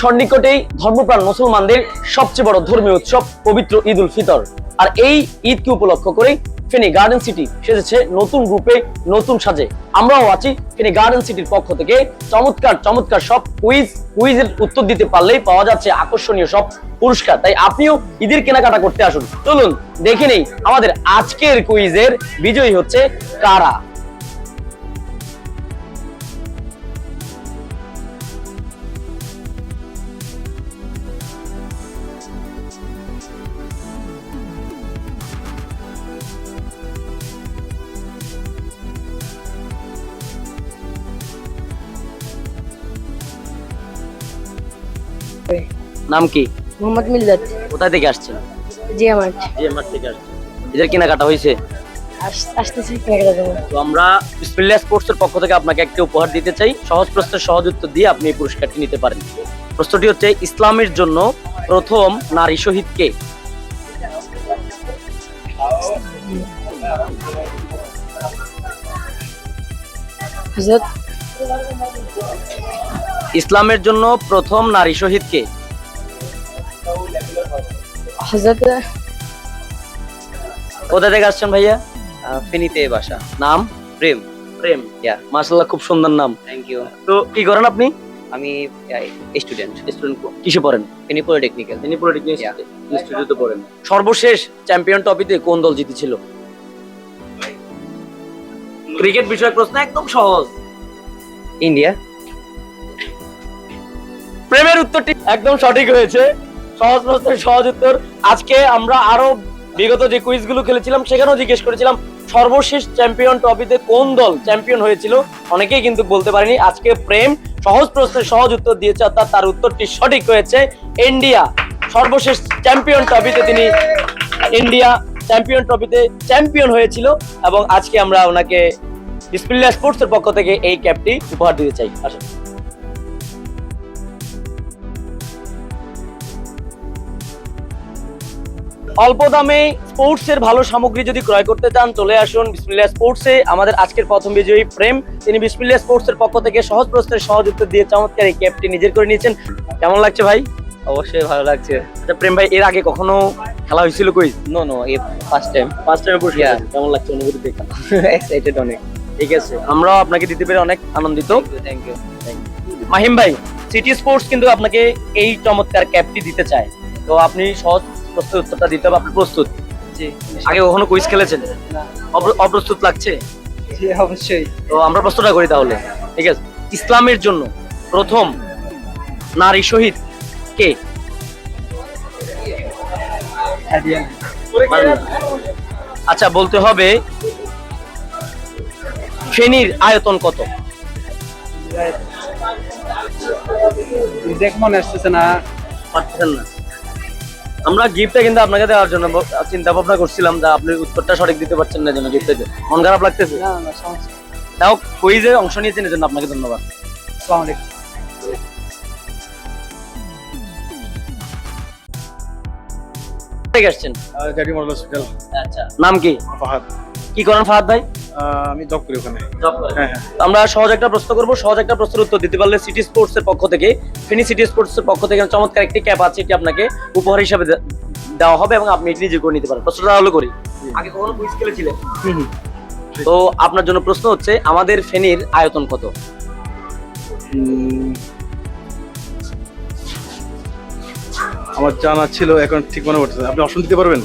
সন্নিকটেই ধর্মপ্রাণ মুসলমানদের সবচেয়ে বড় ধর্মীয় উৎসব পবিত্র ঈদ উল ফিতর। আর এই ঈদকে উপলক্ষ করে ফেনী গার্ডেন সিটি সেজেছে নতুন গ্রুপে নতুন সাজে। আমরাও আছি ফেনী গার্ডেন সিটির পক্ষ থেকে। চমৎকার চমৎকার সব কুইজ, কুইজের উত্তর দিতে পারলেই পাওয়া যাচ্ছে আকর্ষণীয় সব পুরস্কার। তাই আপনিও ঈদের কেনাকাটা করতে আসুন। চলুন, দেখে নেই আমাদের আজকের কুইজের বিজয়ী হচ্ছে কারা? নাম কি? মোহাম্মদ মিল্লাত। কোথায় থেকে আসছেন? জি আমার জিএমআর থেকে আসছেন। ঈদের কেনাকাটা হয়েছে? তো আমরা পক্ষ থেকে আপনাকে একটি উপহার দিতে চাই। সহজ প্রশ্নের সহজ উত্তর দিয়ে আপনি এই পুরস্কারটি নিতে পারেন। প্রশ্নটি হচ্ছে ইসলামের জন্য প্রথম নারী শহীদ কে? ইসলামের জন্য প্রথম নারী শহীদ কে? হজরত কোথা থেকে আসছেন ভাইয়া? ফেনীতে বাসা। নাম? প্রেম। প্রেম। ইয়া মাশাআল্লাহ খুব সুন্দর নাম। থ্যাংক ইউ তো কি করেন আপনি? আমি স্টুডেন্ট স্টুডেন্ট কিসে পড়েন? ফেনী পলিটেকনিক্যাল। পলিটেকনিক. ইনস্টিটিউটে পড়েন। সর্বশেষ চ্যাম্পিয়ন ট্রফিতে কোন দল জিতেছিল? ক্রিকেট বিষয়ক প্রশ্ন একদম সহজ। ইন্ডিয়া। প্রেমের উত্তরটি একদম সঠিক হয়েছে। সহজ প্রশ্নের সহজ উত্তর। আজকে আমরা আরও বিগত যে কুইজগুলো খেলেছিলাম, সেখানেও জিজ্ঞেস করেছিলাম, সর্বশেষ চ্যাম্পিয়ন ট্রফিতে কোন দল চ্যাম্পিয়ন হয়েছিল? অনেকেই কিন্তু বলতে পারেনি। আজকে প্রেম সহজ প্রশ্নের সহজ উত্তর দিয়েছে, অর্থাৎ তার উত্তরটি সঠিক হয়েছে। ইন্ডিয়া সর্বশেষ চ্যাম্পিয়ন ট্রফিতে তিনি ইন্ডিয়া চ্যাম্পিয়ন ট্রফিতে চ্যাম্পিয়ন হয়েছিল এবং আজকে আমরা ওনাকে বিসমিল্লাহ স্পোর্টস এর পক্ষ থেকে এই ক্যাপটি উপহার দিতে চাই। আসুন। অল্প দামে স্পোর্টস এর ভালো সামগ্রী যদি ক্রয় করতে চান চলে আসুন বিসমিল্লাহ স্পোর্টস। এ আমাদের আজকের প্রথম বিজয়ী প্রেম তিনি বিসমিল্লাহ স্পোর্টস এর পক্ষ থেকে সহজ প্রশ্নের সহজ উত্তর দিয়ে চমৎকার এই ক্যাপটি নিজের করে নিয়েছেন। কেমন লাগছে ভাই? অবশ্যই ভালো লাগছে। আচ্ছা প্রেম ভাই এর আগে কখনো খেলা হয়েছিল কই? নো নো এই ফার্স্ট টাইম ফার্স্ট টাইমে পুরস্কার কেমন লাগছে অনুভূতি দেখে? এক্সাইটেড অনেক। ঠিক আছে আমরাও আপনাকে দিতে পেরে অনেক আনন্দিত। Thank you thank you Mahim ভাই সিটি স্পোর্টস কিন্তু আপনাকে এই চমৎকার ক্যাপটি দিতে চায়। তো আপনি সহজ প্রশ্নের উত্তরটা দিতে হবে আপনি প্রস্তুত? আগে কখনো কুইজ খেলেছেন? অপ্রস্তুত লাগছে? অবশ্যই। তো আমরা প্রশ্নটা করি তাহলে। ঠিক আছে? ইসলামের জন্য প্রথম নারী শহীদ কে? আচ্ছা বলতে হবে ফেনীর আয়তন কত? দেখ মনে আসতেছে না। পারতেছেন না। আমরা গিফটটা কিন্তু আপনাকে দেওয়ার জন্য চিন্তা ভাবনা করছিলাম যে আপনি উত্তরটা সঠিক দিতে পারছেন না জন্য গিফট মন খারাপ লাগতেছে? না না সমস্যা তাও কুইজে অংশ নিয়েছেন এর জন্য আপনাকে ধন্যবাদ। আসসালামু আলাইকুম। থেকে আসছেন? গাড়ি মডেল হসপিটাল আচ্ছা। নাম কি? ফাহাদ। কি করেন ফাহাদ ভাই? আমি জব করি ওখানে। হ্যাঁ হ্যাঁ। আমরা সহজ একটা প্রশ্ন করব সহজ একটা প্রশ্নের উত্তর দিতে পারলে সিটি স্পোর্টস এর পক্ষ থেকে ফিনি সিটি স্পোর্টস এর পক্ষ থেকে চমৎকার একটি ক্যাপ আছে এটি আপনাকে উপহার হিসাবে দেওয়া হবে এবং আপনি এটি নিজে করে নিতে পারেন। প্রশ্নটা হলো করি। আগে কখনো কুইজ খেলেছিলেন তো আপনার জন্য প্রশ্ন হচ্ছে আমাদের ফেনীর আয়তন কত? আমার জানা ছিল এখন ঠিক মনে পড়ছে আপনি অপশন দিতে পারবেন?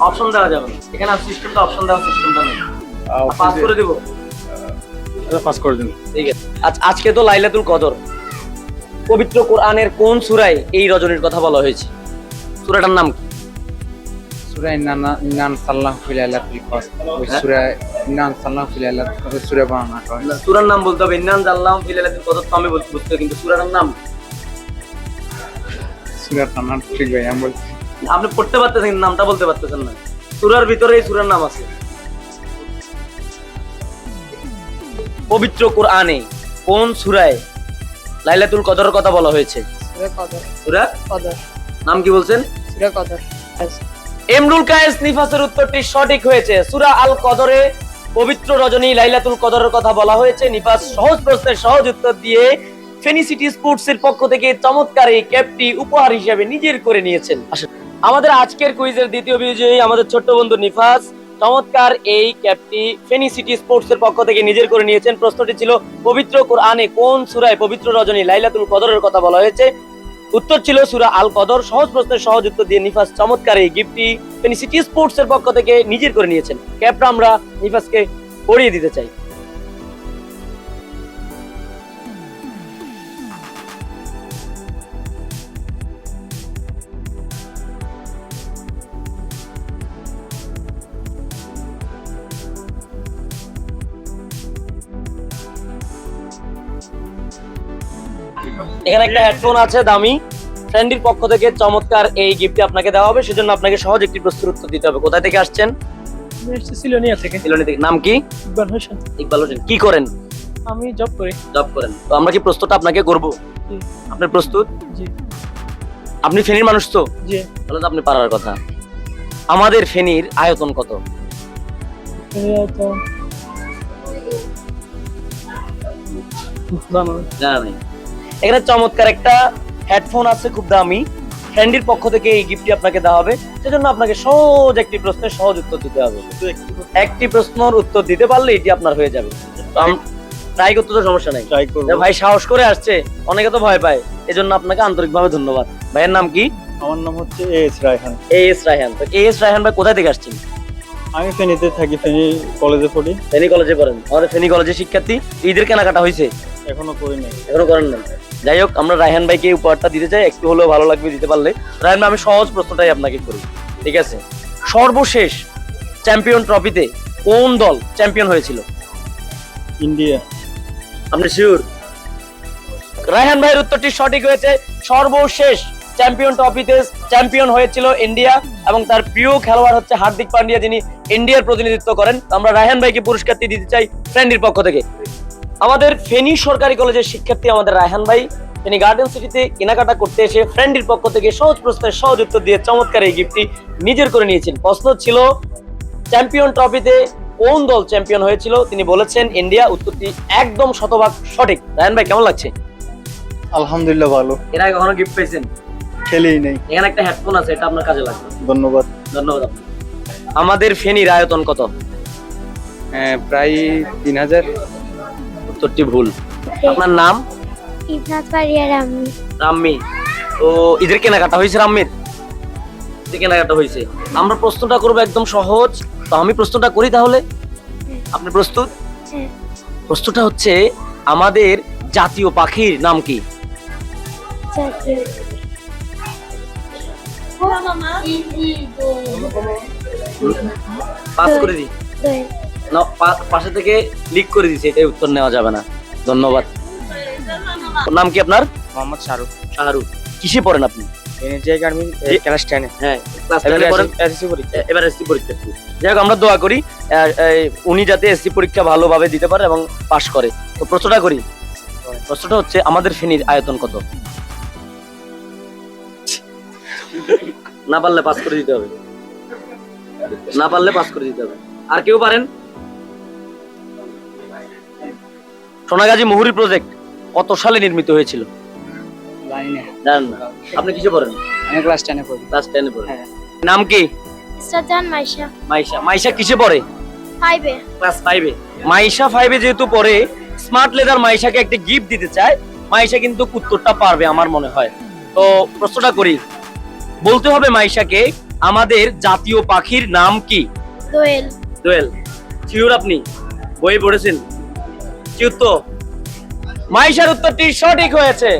অপশন দেওয়া যাবে না। এখানে সিস্টেমটা অপশন দেওয়া সিস্টেমটা নেই। পাস করে দেবো? আচ্ছা, পাস করে দিন। ঠিক আছে। আজ- আজকে তো লাইলাতুল কদর। পবিত্র কোরআনের কোন সূরায় এই রজনীর কথা বলা হয়েছে? সূরাটার নাম কি? সূরা ইন্নানা ইন্নান সাল্লাহু ফিল আলাইহি ওয়াসাল্লাম ওই হ্যাঁ? সূরা ইন্নান সাল্লাহু ফিল আলাইহি ওয়াসাল্লাম সূরা করা সূরার নাম বলতে হবে ইন্নান জাল্লাম ফিল লাইলাতুল কদর তো আমি বলতে বুঝতে কিন্তু সূরাটার নাম? সূরাটার নাম ঠিক ভাই আমি বলছি আপনি পড়তে পারতেছেন নামটা বলতে পারতেছেন না। সূরার ভিতরে এই সূরার নাম আছে। পবিত্র কোরআনে কোন সূরায় লাইলাতুল কদরের কথা বলা হয়েছে? সুরা কদর। নাম কি বলছেন? সুরা কদর। এমরুল কায়েস নিফাসের উত্তরটি সঠিক হয়েছে। সূরা আল কদরে পবিত্র রজনী লাইলাতুল কদরের কথা বলা হয়েছে। নিফাস সহজ প্রশ্নের সহজ উত্তর দিয়ে ফেনী সিটি স্পোর্টস এর পক্ষ থেকে চমৎকার এই ক্যাপটি উপহার হিসেবে নিজের করে নিয়েছেন। আসুন। আমাদের আজকের কুইজের দ্বিতীয় বিজয়ী আমাদের ছোট্ট বন্ধু নিফাস। চমৎকার এই ক্যাপটি ফেনী সিটি স্পোর্টস এর পক্ষ থেকে নিজের করে নিয়েছেন। প্রশ্নটি ছিল, পবিত্র কোরআনে কোন সুরায় পবিত্র রজনী লাইলাতুল কদরের কথা বলা হয়েছে? উত্তর ছিল সূরা আল কদর। সহজ প্রশ্নের সহজ উত্তর দিয়ে নিফাস চমৎকার এই গিফটটি ফেনী সিটি স্পোর্টস এর পক্ষ থেকে নিজের করে নিয়েছেন। ক্যাপটা আমরা নিফাসকে পরিয়ে দিতে চাই। এখানে একটা হেডফোন আছে দামি। ফ্রেন্ডির পক্ষ থেকে চমৎকার এই গিফটটি আপনাকে দেওয়া হবে সেজন্য আপনাকে সহজ একটি প্রশ্নের উত্তর দিতে হবে। কোথা থেকে আসছেন? সিলোনিয়া থেকে। সিলোনি থেকে। নাম কি? ইকবাল হোসেন। ইকবাল হোসেন। কি করেন? আমি জব করি। জব করেন। তো আমরা কি প্রস্তুত আপনাকে করব। আপনি প্রস্তুত? জি। আপনি ফেনীর মানুষ তো? জি। তাহলে তো আপনি পারার কথা। আমাদের ফেনীর আয়তন কত। জানা নেই। এখানে চমৎকার একটা হেডফোন আছে খুব দামি। ফ্রেন্ডির পক্ষ থেকে এই গিফটটি আপনাকে দেওয়া হবে। সেজন্য আপনাকে সহজ একটি প্রশ্নের সহজ উত্তর দিতে হবে। একটি প্রশ্নের উত্তর দিতে পারলে এটি আপনার হয়ে যাবে। ট্রাই করতে তো সমস্যা নাই। ট্রাই করব। ভাই সাহস করে আসছে অনেকে তো ভয় পায়। এজন্য আপনাকে আন্তরিকভাবে ধন্যবাদ। ভাইয়ের নাম কি? আমার নাম হচ্ছে A S Raihan. A S Raihan. তো এ এস রায়হান ভাই কোথায় থেকে আসছেন? আমি ফেনীতে থাকি ফেনী কলেজে পড়ি। ফেনী কলেজে পড়েন। আমাদের ফেনী কলেজে শিক্ষার্থী ঈদের কেনাকাটা হয়েছে? এখনও করি নাই। এখনও করেন না যাই হোক আমরা রায়হান ভাইকে উপহারটা দিতে চাই। একটু হলেও ভালো লাগবে দিতে পারলে। রায়হান ভাই আমি সহজ প্রশ্নটাই আপনাকে করি ঠিক আছে? সর্বশেষ চ্যাম্পিয়ন ট্রফিতে কোন দল চ্যাম্পিয়ন হয়েছিল? ইন্ডিয়া। আপনি শিওর রায়হান ভাইয়ের উত্তরটি সঠিক হয়েছে। সর্বশেষ চ্যাম্পিয়ন ট্রফিতে চ্যাম্পিয়ন হয়েছিল ইন্ডিয়া এবং তার প্রিয় খেলোয়াড় হচ্ছে হার্দিক পান্ডিয়া যিনি ইন্ডিয়ার প্রতিনিধিত্ব করেন। আমরা রায়হান ভাইকে পুরস্কারটি দিতে চাই ফ্রেন্ডির পক্ষ থেকে। আমাদের ফেনী সরকারি কলেজের শিক্ষার্থী আমাদের রায়হান ভাই তিনি গার্ডেন সিটিতে কেনাকাটা করতে এসে ফ্রেন্ডির পক্ষ থেকে সহজ প্রশ্নের সহজ উত্তর দিয়ে চমৎকার এই গিফটটি নিজের করে নিয়েছেন। প্রশ্ন ছিল চ্যাম্পিয়ন ট্রফিতে কোন দল চ্যাম্পিয়ন হয়েছিল? তিনি বলেছেন ইন্ডিয়া উত্তরটি একদম শতভাগ সঠিক। রায়হান ভাই কেমন লাগছে? আলহামদুলিল্লাহ ভালো। এর আগে কখনো গিফট পেয়েছেন? খেলেই নেই। এখানে একটা হেডফোন আছে এটা আপনার কাজে লাগবে। ধন্যবাদ। ধন্যবাদ আমাদের ফেনীর আয়তন কত? হ্যাঁ, প্রায় তিন হাজার। উত্তরটি ভুল। আপনার নাম? রাম্মি। তো ঈদের কেনাকাটা হয়েছে রাম্মির? ঈদের কেনাকাটা হয়েছে। আমরা প্রশ্নটা করব একদম সহজ। তো আমি প্রশ্নটা করি তাহলে? আপনি প্রস্তুত? হ্যাঁ। প্রশ্নটা হচ্ছে আমাদের জাতীয় পাখির নাম কি? পাস করে দিই। না পাশে থেকে লিক করে দিছি এটাই উত্তর নেওয়া যাবে না। ধন্যবাদ। নাম কি আপনার? মোহাম্মদ শাহরুখ। শাহরুখ। কিসে পড়েন আপনি। ক্লাস হ্যাঁ ক্লাস টেনে পড়েন। এসএসসি পরীক্ষা। এ- এবার এসসি পরীক্ষা। যাই হোক আমরা দোয়া করি উনি যাতে এসসি পরীক্ষা ভালোভাবে দিতে পারে এবং পাশ করে। তো প্রশ্নটা করি। প্রশ্নটা হচ্ছে আমাদের ফেনীর আয়তন কত? না পারলে পাস করে দিতে হবে। না পারলে পাস করে দিতে হবে। আর কেউ পারেন? সোনাগাজী মুহুরি প্রজেক্ট কত সালে নির্মিত হয়েছিল? লাইনে জানেন না? আপনি কিসে পড়েন? আমি ক্লাস টেনে পড়ি। ক্লাস টেনে হ্যাঁ। নাম কি? সাজান মাইশা। মাইশা। মাইশা কিসে পড়ে? ফাইভে ক্লাস ফাইভে মাইশা ফাইভে যেহেতু পড়ে স্মার্ট লেদার মাইশাকে একটা গিফট দিতে চায়। মাইশা কিন্তু উত্তরটা পারবে আমার মনে হয়। তো প্রশ্নটা করি। বলতে হবে মাইশাকে আমাদের জাতীয় পাখির নাম কি? দোয়েল। দোয়েল। শিওর আপনি? বই পড়েছেন? কি মাইশার উত্তরটি সঠিক হয়েছে।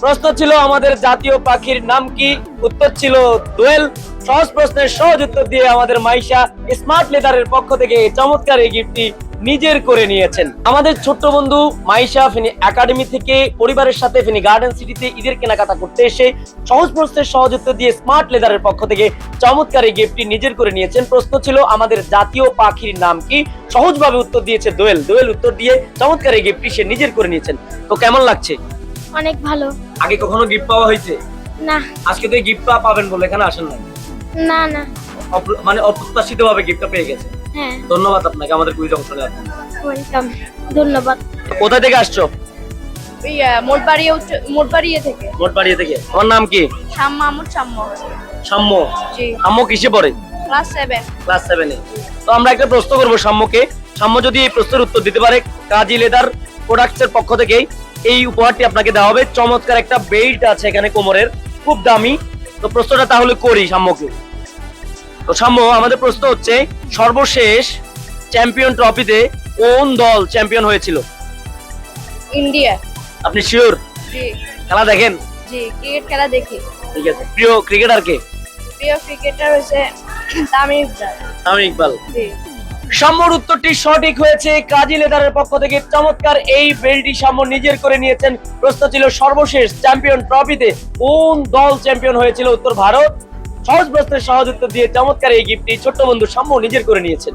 প্রশ্ন ছিল আমাদের জাতীয় পাখির নাম কি? উত্তর ছিল দোয়েল। সহজ প্রশ্নের সহজ উত্তর দিয়ে আমাদের মাইশা স্মার্ট লেদারের পক্ষ থেকে এই চমৎকার এই গিফটটি নিজের করে নিয়েছেন। আমাদের ছোট্ট বন্ধু মাইশা ফিনি একাডেমি থেকে পরিবারের সাথে ফিনি গার্ডেন সিটিতে ঈদের কেনাকাটা করতে এসে সহজ প্রশ্নের উত্তর দিয়ে স্মার্ট লেদারের পক্ষ থেকে চমৎকার এই গিফটটি নিজের করে নিয়েছেন। প্রশ্ন ছিল আমাদের জাতীয় পাখির নাম কি? সহজভাবে উত্তর দিয়েছে দোয়েল। দোয়েল উত্তর দিয়ে চমৎকার এই গিফটটি সে নিজের করে নিয়েছেন। তো কেমন লাগছে? অনেক ভালো। আগে কখনো গিফট পাওয়া হয়েছে? না। আজকে তো গিফট পাবেন বলে এখানে আসেন না না। না মানে অপ্রত্যাশিত ভাবে গিফটটা পেয়ে গেছে হ্যাঁ। ধন্যবাদ আপনাকে আমাদের কুইজ অংশ নেওয়ার জন্য। ওয়েলকাম ধন্যবাদ। কোথা থেকে আসছো? মোটবাড়িয়া মোটবাড়িয়া থেকে। মোটবাড়িয়া থেকে। তোমার নাম কি? শ্যাম মাহমুদ সাম্য সাম্য জি। সাম্য কিসে পড়ে? Class seven. ক্লাস সেভেনে তো আমরা একটা প্রশ্ন করব সাম্যকে সাম্য যদি এই প্রশ্নের উত্তর দিতে পারে কাজী লেদার পক্ষ থেকে এই উপহারটি আপনাকে দেওয়া হবে। চমৎকার একটা বেল্ট আছে এখানে কোমরের খুব দামি। তো প্রশ্নটা তাহলে করি সাম্যকে তো সাম্য আমাদের প্রশ্ন হচ্ছে সর্বশেষ চ্যাম্পিয়ন ট্রফিতে কোন দল চ্যাম্পিয়ন হয়েছিল? ইন্ডিয়া। আপনি শিওর জি। খেলা দেখেন? জি ক্রিকেট খেলা দেখি। ঠিক আছে। প্রিয় ক্রিকেটার কে? প্রিয় ক্রিকেটার হচ্ছে তামিম ইকবাল। তামিম ইকবাল। জি। সাম্যর উত্তরটি সঠিক হয়েছে। কাজী লেদারের পক্ষ থেকে চমৎকার এই বেলটি সাম্য নিজের করে নিয়েছেন। প্রশ্ন ছিল সর্বশেষ চ্যাম্পিয়ন ট্রফিতে কোন দল চ্যাম্পিয়ন হয়েছিল? উত্তর ভারত সহজ প্রশ্নের সহজ উত্তর দিয়ে চমৎকার এই গিফটটি ছোট্ট বন্ধু সাম্য নিজের করে নিয়েছেন।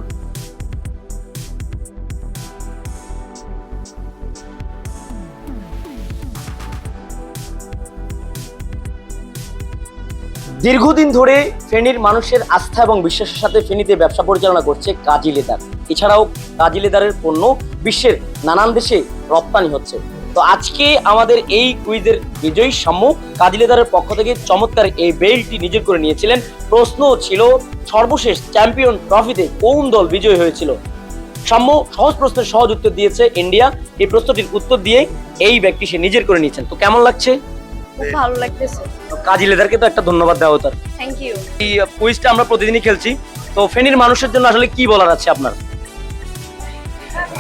দীর্ঘদিন ধরে ফেনীর মানুষের আস্থা এবং বিশ্বাসের সাথে ফেনীতে ব্যবসা পরিচালনা করছে কাজী লেদার। এছাড়াও কাজী লেদারের পণ্য বিশ্বের নানান দেশে রপ্তানি হচ্ছে। তো আজকে আমাদের এই কুইজের বিজয়ী সাম্য কাজী লেদারের পক্ষ থেকে চমৎকার এই বেল্টটি নিজের করে নিয়েছিলেন। প্রশ্ন ছিল সর্বশেষ চ্যাম্পিয়ন ট্রফিতে কোন দল বিজয়ী হয়েছিল? সাম্য সহজ প্রশ্নের সহজ উত্তর দিয়েছে ইন্ডিয়া। এই প্রশ্নটির উত্তর দিয়ে এই ব্যক্তি সে নিজের করে নিয়েছেন। তো কেমন লাগছে? ভালো লাগতেছে। কাজী লেদারকে তো একটা ধন্যবাদ দেওয়া হতো। থ্যাংক ইউ এই কুইজটা আমরা প্রতিদিনই খেলছি। তো ফেনীর মানুষের জন্য আসলে কি বলার আছে আপনার?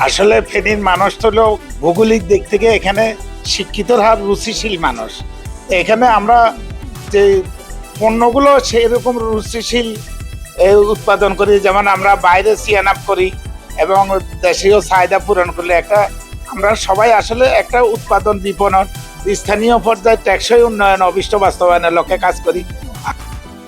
আসলে ফেনীর মানুষ হলো ভৌগোলিক দিক থেকে এখানে শিক্ষিতর হার রুচিশীল মানুষ। এখানে আমরা যে পণ্যগুলো সেরকম রুচিশীল উৎপাদন করি, যেমন আমরা বাইরে সিয়ান আপ করি এবং দেশীয় চাহিদা পূরণ করলে একটা, আমরা সবাই আসলে একটা উৎপাদন বিপণন, স্থানীয় পর্যায়ে টেকসই উন্নয়ন, অভিষ্ট বাস্তবায়নের লক্ষ্যে কাজ করি।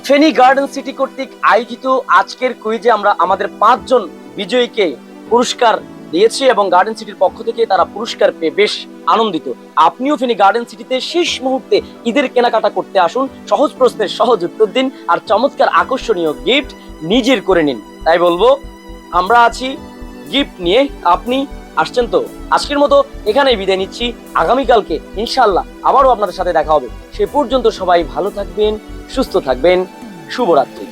ফেনী গার্ডেন সিটি কর্তৃক আয়োজিত আজকের কুইজে আমরা আমাদের পাঁচজন বিজয়ীকে পুরস্কার দিয়েছি এবং গার্ডেন সিটির পক্ষ থেকে তারা পুরস্কার পেয়ে বেশ আনন্দিত। আপনিও ফেনী গার্ডেন সিটিতে শেষ মুহূর্তে ঈদের কেনাকাটা করতে আসুন। সহজ প্রশ্নের সহজ উত্তর দিন আর চমৎকার আকর্ষণীয় গিফট নিজের করে নিন। তাই বলব, আমরা আছি গিফট নিয়ে। আপনি আসছেন তো? আজকের মতো এখানেই বিদায় নিচ্ছি। আগামীকালকে ইনশাল্লাহ আবারও আপনাদের সাথে দেখা হবে। সে পর্যন্ত সবাই ভালো থাকবেন, সুস্থ থাকবেন। শুভরাত্রি।